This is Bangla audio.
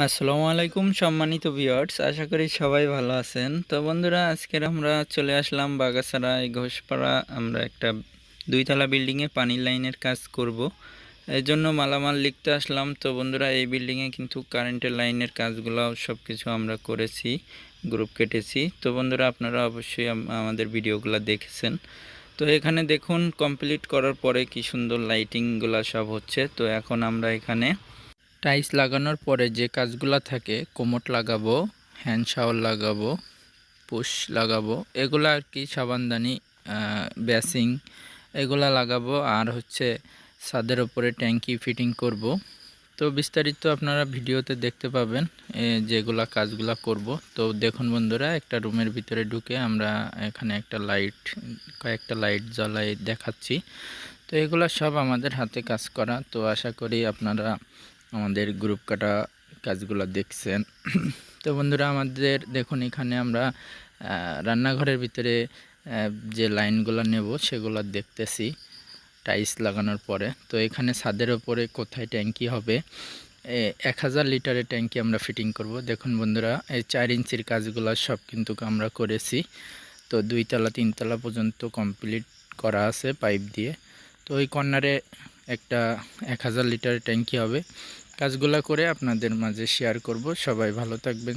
আসসালামু আলাইকুম, সম্মানিত ভিউয়ার্স আশা করি সবাই ভালো আছেন। তো বন্ধুরা আজকের আমরা চলে আসলাম বাগাসারা এই ঘোষপাড়া। আমরা একটা দুইতলা বিল্ডিংয়ে পানির লাইনের কাজ করব। এই জন্য মালামাল লিখতে আসলাম। তো বন্ধুরা, এই বিল্ডিংয়ে কিন্তু কারেন্টের লাইনের কাজগুলো সব কিছু আমরা করেছি গ্রুপ কেটেছি। তো বন্ধুরা, আপনারা অবশ্যই আমাদের ভিডিওগুলো দেখেছেন। তো এখানে দেখুন কমপ্লিট করার পরে কি সুন্দর লাইটিংগুলো সব হচ্ছে। তো এখন আমরা এখানে টাইলস লাগানোর পরে যে কাজগুলো থাকে, কোমট লাগাবো, হ্যান্ড শাওয়ার লাগাবো, পুশ লাগাবো, এগুলো আর কি সাবানদানি বেসিং এগুলা লাগাবো আর হচ্ছে ছাদের ওপরে ট্যাঙ্কি ফিটিং করব। তো বিস্তারিত আপনারা ভিডিওতে দেখতে পাবেন যেগুলা কাজগুলা করব। তো দেখুন বন্ধুরা, একটা রুমের ভিতরে ঢুকে আমরা এখানে একটা লাইট, কয়েকটা লাইট জ্বালাই দেখাচ্ছি। তো এগুলা সব আমাদের হাতে কাজ করা। তো আশা করি আপনারা আমাদের গ্রুপ কাটা কাজগুলো দেখছেন। তো বন্ধুরা, আমাদের দেখুন এখানে আমরা রান্নাঘরের ভিতরে যে লাইনগুলো নেব সেগুলো দেখতেছি টাইলস লাগানোর পরে। তো এখানে ছাদের ওপরে কোথায় ট্যাঙ্কি হবে? এক হাজার লিটারের ট্যাঙ্কি আমরা ফিটিং করব। দেখুন বন্ধুরা, এই চার ইঞ্চির কাজগুলো সব কিন্তু আমরা করেছি। তো দুইতলা, তিনতলা পর্যন্ত কমপ্লিট করা আছে পাইপ দিয়ে। তো ওই কর্নারে একটা এক হাজার লিটারের ট্যাঙ্কি হবে। কাজগুলো করে আপনাদের মাঝে শেয়ার করব। সবাই ভালো থাকবেন।